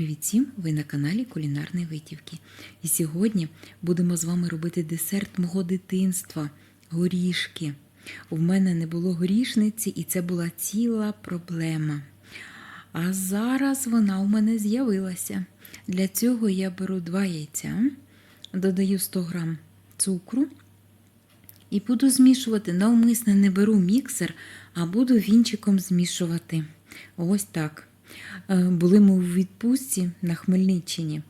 Привіт всім! Ви на каналі Кулінарні Витівки. І сьогодні будемо з вами робити десерт мого дитинства горішки. У мене не було горішниці, і це була ціла проблема. А зараз вона у мене з'явилася. Для цього я беру два яйця, додаю 100 г цукру і буду змішувати. Навмисно не беру міксер, а буду вінчиком змішувати. Ось так. Е, Були ми у відпустці на Хмельниччині,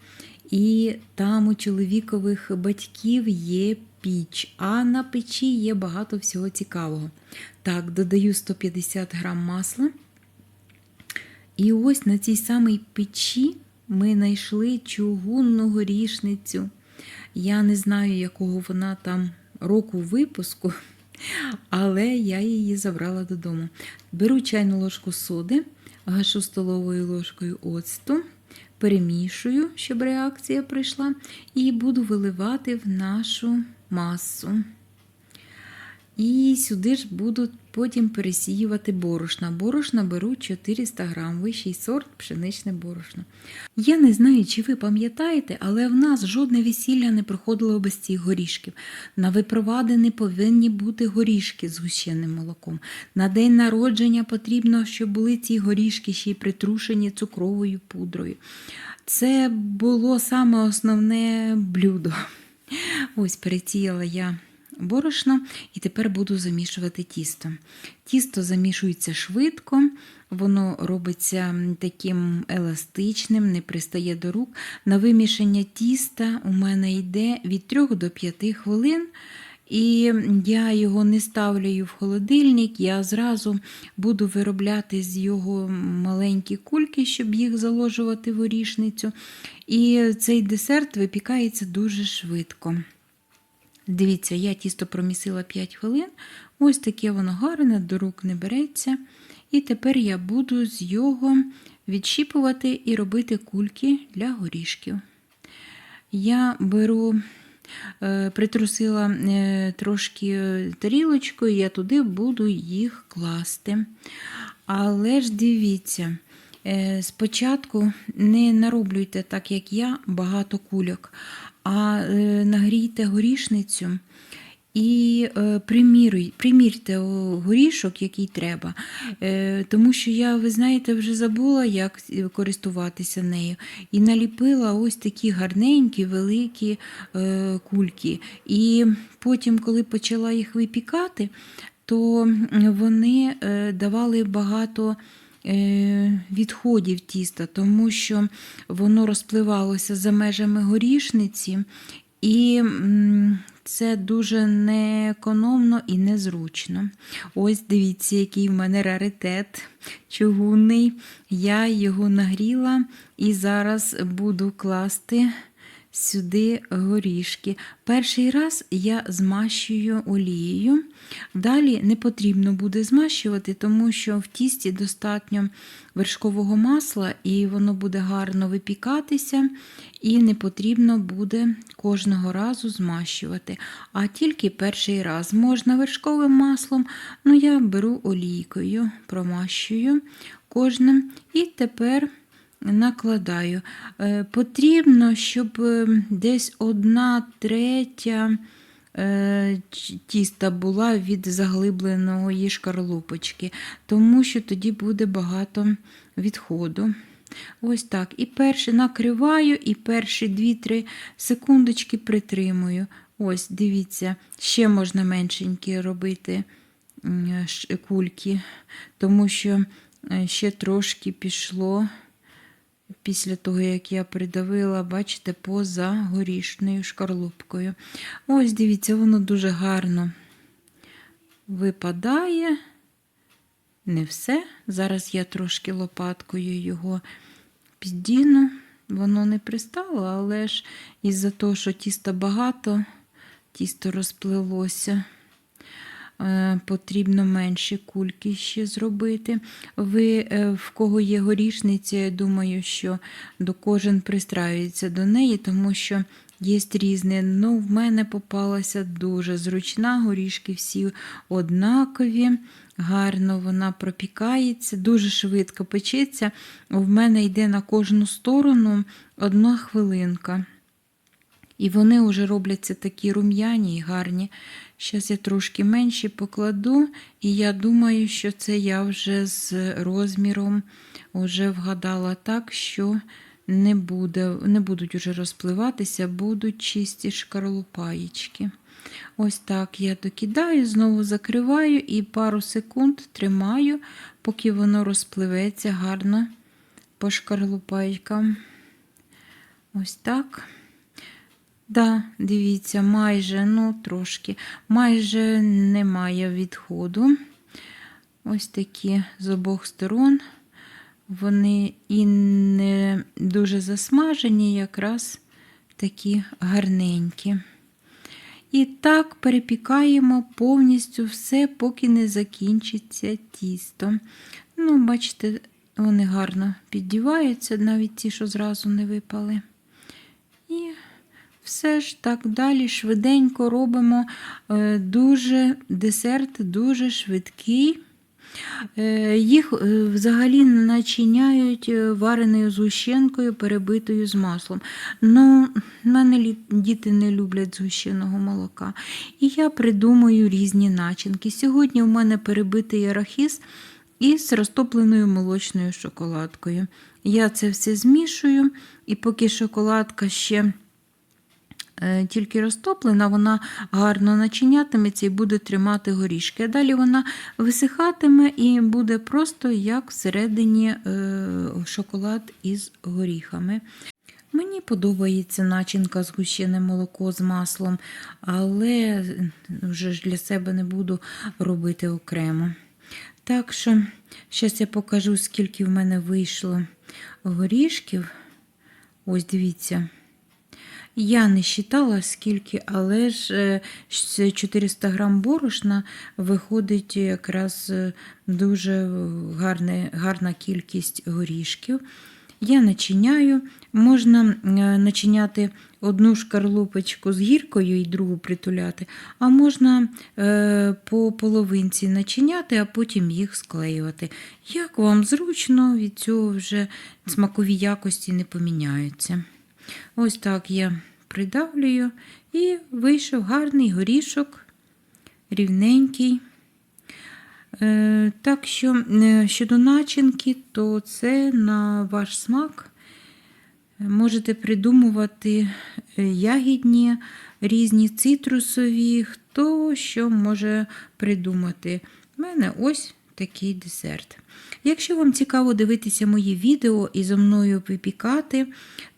і там у чоловікових батьків є піч, а на печі є багато всього цікавого. Так, додаю 150 грам масла. І ось на цій самій печі ми знайшли чугунну горішницю. Я не знаю, якого вона там року випуску, але я її забрала додому. Беру чайну ложку соди, гашу столовою ложкою оцту, перемішую, щоб реакція прийшла, і буду виливати в нашу масу. І сюди ж буду потім пересіювати борошна. Борошна беру 400 грам, вищий сорт пшеничне борошно. Я не знаю, чи ви пам'ятаєте, але в нас жодне весілля не проходило без цих горішків. На випровадини повинні бути горішки з гущеним молоком. На день народження потрібно, щоб були ці горішки ще й притрушені цукровою пудрою. Це було саме основне блюдо. Ось перетіяла я борошно і тепер буду замішувати тісто. Тісто замішується швидко, воно робиться таким еластичним, не пристає до рук. На вимішання тіста у мене йде від 3 до 5 хвилин. І я його не ставлю в холодильник, я зразу буду виробляти з його маленькі кульки, щоб їх заложувати в орішницю. І цей десерт випікається дуже швидко. Дивіться, я тісто промісила 5 хвилин. Ось таке воно гарне, до рук не береться. І тепер я буду з його відщіпувати і робити кульки для горішків. Я беру, е, притрусила е, трошки тарілочкою, я туди буду їх класти. Але ж дивіться, е, спочатку не нароблюйте так, як я, багато кульок, а е, нагрійте горішницю і е, примірте горішок, який треба. Е, Тому що я, ви знаєте, вже забула, як користуватися нею. І наліпила ось такі гарненькі, великі кульки. І потім, коли почала їх випікати, то вони давали багато. Е, відходів тіста, тому що воно розпливалося за межами горішниці, і це дуже неекономно і незручно. Ось дивіться, який в мене раритет чугунний. Я його нагріла і зараз буду класти. Сюди горішки. Перший раз я змащую олією. Далі не потрібно буде змащувати, тому що в тісті достатньо вершкового масла, і воно буде гарно випікатися, і не потрібно буде кожного разу змащувати. А тільки перший раз можна вершковим маслом, ну я беру олійкою, промащую кожним. І тепер накладаю. Е, потрібно, щоб е, десь одна третя е, тіста була від заглибленої шкарлупочки, тому що тоді буде багато відходу. Ось так. І перше накриваю, і перші 2-3 секундочки притримую. Ось, дивіться, ще можна меншенькі робити кульки, тому що ще трошки пішло після того, як я придавила, бачите, поза горішною шкарлупкою. Ось, дивіться, воно дуже гарно випадає. Не все. Зараз я трошки лопаткою його піддіну. Воно не пристало, але ж із-за того, що тіста багато, тісто розплилося. Е, потрібно менші кульки ще зробити. Ви, е, В кого є горішниця, я думаю, що до кожен пристраюється до неї, тому що є різні. Ну, В мене попалася дуже зручна, горішки всі однакові. Гарно вона пропікається, дуже швидко печеться. В мене йде на кожну сторону одна хвилинка. І вони вже робляться такі рум'яні і гарні. Зараз я трошки менші покладу, і я думаю, що це я вже з розміром вже вгадала так, що не, буде, не будуть уже розпливатися, будуть чисті шкарлупаєчки. Ось так я докидаю, знову закриваю і пару секунд тримаю, поки воно розпливеться гарно по шкарлупайкам. Ось так. Да, дивіться, майже, ну трошки, майже немає відходу. Ось такі з обох сторон. Вони і не дуже засмажені, якраз такі гарненькі. І так перепікаємо повністю все, поки не закінчиться тісто. Ну, бачите, вони гарно піддіваються, навіть ті, що зразу не випали. І все ж так далі швиденько робимо. Е, Дуже десерт дуже швидкий. Е, Їх е, взагалі начиняють вареною згущенкою, перебитою з маслом. Ну, мене діти не люблять згущеного молока. І я придумую різні начинки. Сьогодні в мене перебитий арахіс із розтопленою молочною шоколадкою. Я це все змішую, і поки шоколадка ще тільки розтоплена, вона гарно начинятиметься і буде тримати горішки. А далі вона висихатиме і буде просто як всередині е, шоколад із горіхами. Мені подобається начинка згущене молоко з маслом, але вже ж для себе не буду робити окремо. Так що, зараз я покажу, скільки в мене вийшло горішків. Ось дивіться. Я не считала скільки, але ж е, з 400 грам борошна виходить якраз е, дуже гарне, гарна кількість горішків. Я начиняю. Можна е, начиняти одну шкарлупочку з гіркою і другу притуляти, а можна е, по половинці начиняти, а потім їх склеювати. Як вам зручно, від цього вже смакові якості не поміняються. Ось так я придавлюю і вийшов гарний горішок, рівненький. Е, Так що е, щодо начинки, то це на ваш смак. Можете придумувати е, ягідні, різні цитрусові, хто що може придумати. У мене ось такий десерт. Якщо вам цікаво дивитися мої відео і зо мною випікати,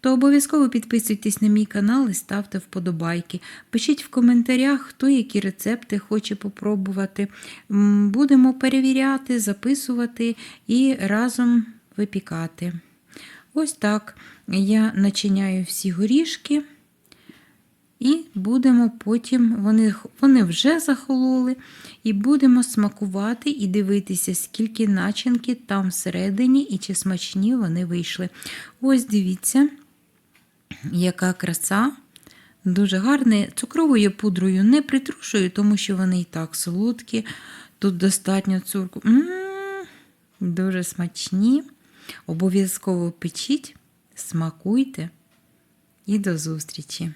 то обов'язково підписуйтесь на мій канал і ставте вподобайки. Пишіть в коментарях, хто які рецепти хоче попробувати. Будемо перевіряти, записувати і разом випікати. Ось так я начиняю всі горішки. І будемо потім, вони, вони вже захололи, і будемо смакувати і дивитися, скільки начинки там всередині і чи смачні вони вийшли. Ось дивіться, яка краса. Дуже гарне. Цукровою пудрою не притрушую, тому що вони і так солодкі. Тут достатньо цукру. М-м-м, дуже смачні. Обов'язково печіть, смакуйте і до зустрічі!